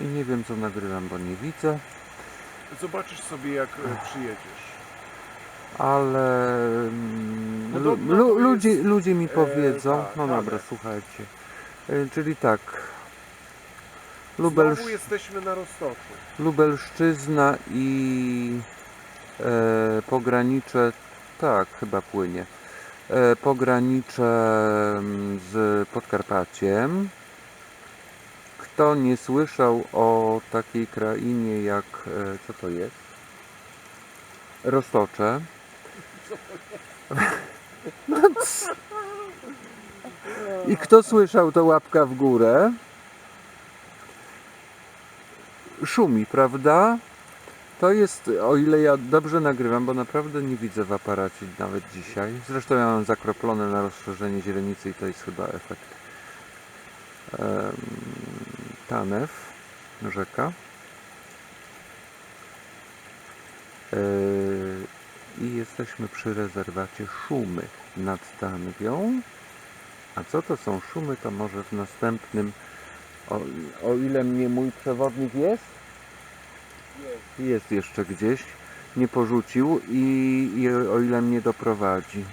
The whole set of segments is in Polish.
I nie wiem co nagrywam, bo nie widzę, Zobaczysz sobie jak e, przyjedziesz. ale mm, lu, Podobno lu, ludzie, jest, ludzie mi e, powiedzą, tak, no ale- dobra, słuchajcie. E, Czyli tak, Lubelsz, Znowu jesteśmy na Roztoczu. Lubelszczyzna i e, pogranicze, tak chyba płynie, e, pogranicze mm, z Podkarpaciem. Kto nie słyszał o takiej krainie jak, e, co to jest? Roztocze. No, I kto słyszał, to łapka w górę. Szumi, prawda? To jest, o ile ja dobrze nagrywam, bo naprawdę nie widzę w aparacie nawet dzisiaj. Zresztą ja mam zakroplone na rozszerzenie źrenicy i to jest chyba efekt. Em, Tanew, rzeka. E, I jesteśmy przy rezerwacie Szumy nad Tanwią. A co to są szumy, to może w następnym, o, o ile mnie mój przewodnik jest? Jest jeszcze gdzieś, nie porzucił i, i o ile mnie doprowadzi.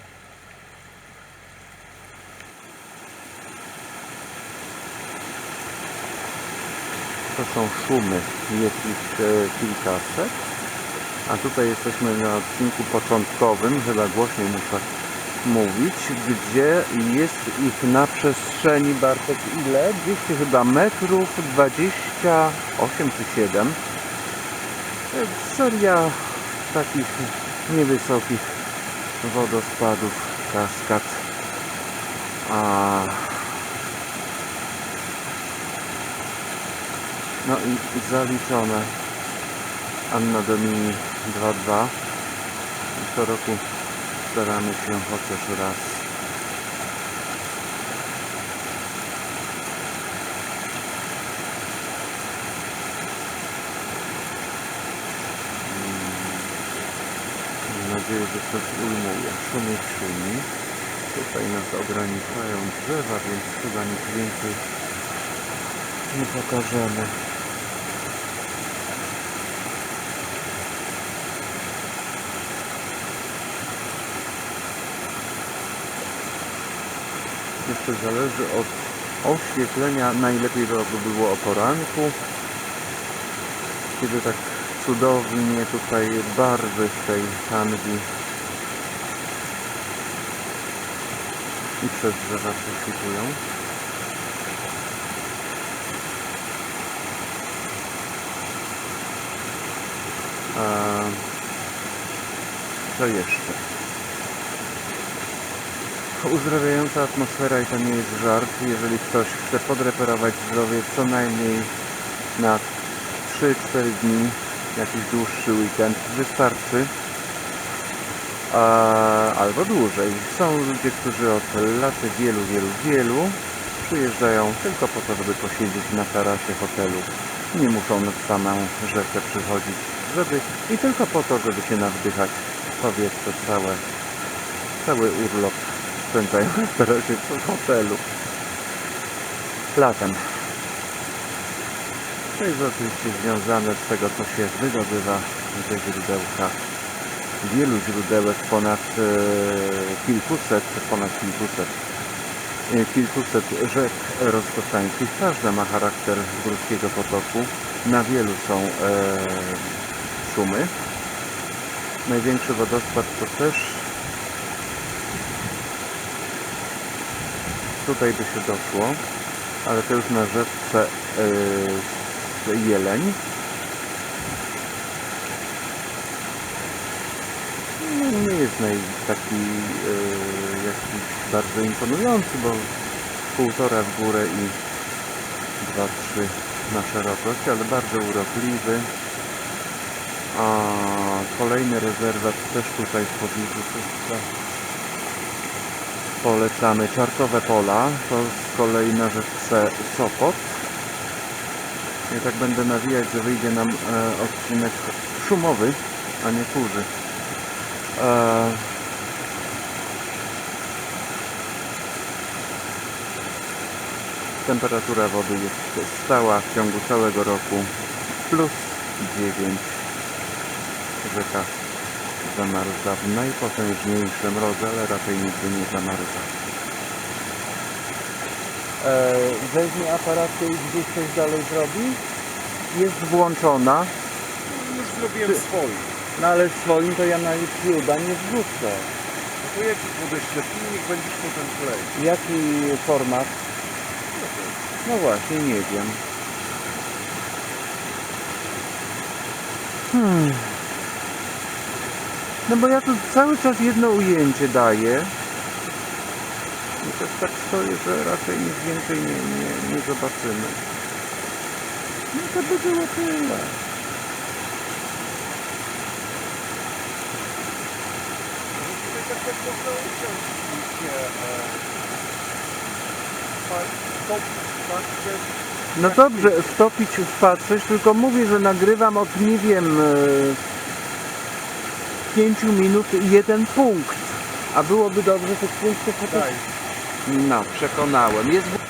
To są szumy, jest ich e, kilkaset. A tutaj jesteśmy na odcinku początkowym, chyba głośniej muszę mówić, gdzie jest ich na przestrzeni Bartek ile? 200 chyba metrów, 28 czy 7. E, Seria takich niewysokich wodospadów, kaskad. A no i, i zaliczone Anna Domini 2.2 co roku staramy się chociaż raz Mam nadzieję, że coś ujmuje. Szumi, szumi. Tutaj nas ograniczają drzewa, więc chyba nic więcej nie pokażemy. Jeszcze zależy od oświetlenia. Najlepiej by było o poranku, kiedy tak cudownie tutaj barwy w tej kanwi i przez drzewa prześwitują. Co jeszcze? Uzdrawiająca atmosfera i to nie jest żart. Jeżeli ktoś chce podreperować zdrowie co najmniej na 3-4 dni, jakiś dłuższy weekend wystarczy. A, albo dłużej. Są ludzie, którzy od lat wielu, wielu, wielu przyjeżdżają tylko po to, żeby posiedzieć na tarasie hotelu. Nie muszą nad samą rzekę przychodzić, żeby i tylko po to, żeby się nawdychać powietrze całe, cały urlop spędzają tarasie w hotelu. Latem. To jest oczywiście związane z tego, co się wydobywa ze źródełka. Wielu źródełek, ponad e, kilkuset, ponad kilkuset, e, kilkuset rzek roztoczańskich. Każda ma charakter górskiego potoku. Na wielu są e. Największy wodospad to też tutaj by się doszło, ale to już na rzeczce yy, Jeleń. No, nie jest naj, taki yy, jakiś bardzo imponujący, bo półtora w górę i dwa, trzy na szerokość, ale bardzo urokliwy. A kolejny rezerwat też tutaj w pobliżu polecamy Czarkowe Pola, to z kolei na rzeczce Sopot. Ja tak będę nawijać, że wyjdzie nam e, odcinek szumowy, a nie kurzy. E, Temperatura wody jest stała w ciągu całego roku. Plus 9. Rzeka zamarza w najpotężniejsze mrozy, ale raczej nigdy nie zamarza. E, weźmie aparatkę i gdzieś coś dalej zrobi. Jest włączona, Już zrobiłem Ty- swoim. no ale swoim to ja na YouTube'a nie wrzucę. No to ja ci podeślę filmik, będziesz potem kleić. Jaki format? No właśnie, nie wiem. Hmm. No bo ja tu cały czas jedno ujęcie daję. I też tak stoję, że raczej nic więcej nie, nie, nie zobaczymy. No to by było tyle. Patrzeć. No dobrze, stopić, wpatrzeć, tylko mówię, że nagrywam od nie wiem e, 5 minut jeden punkt. A byłoby dobrze tych punktów chociaż... No, przekonałem. Jest...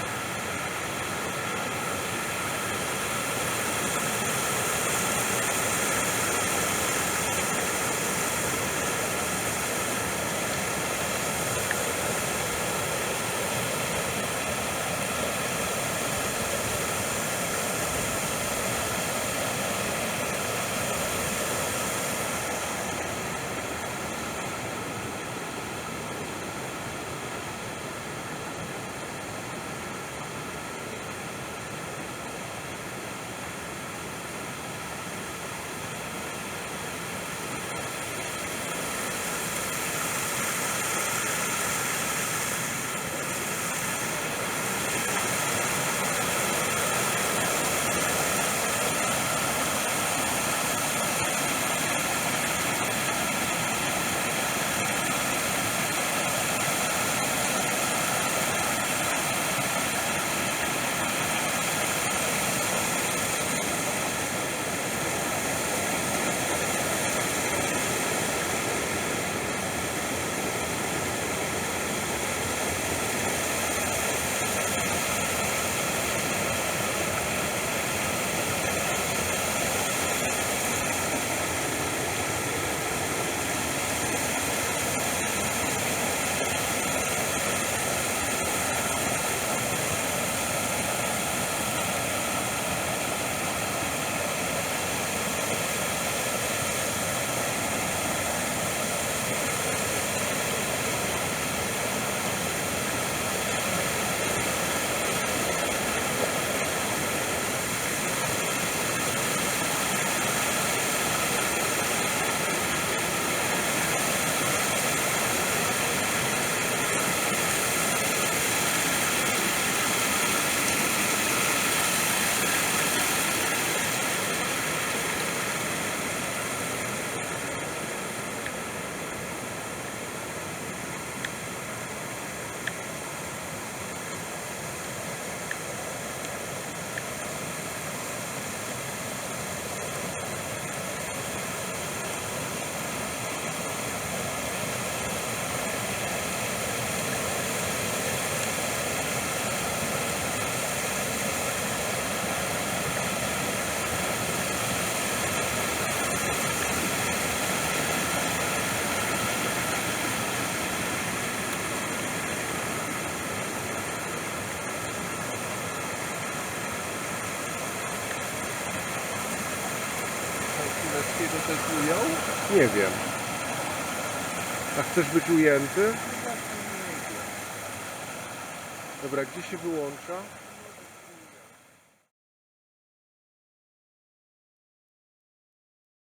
To też ujął? Nie wiem. A chcesz być ujęty? Dobra, gdzie się wyłącza?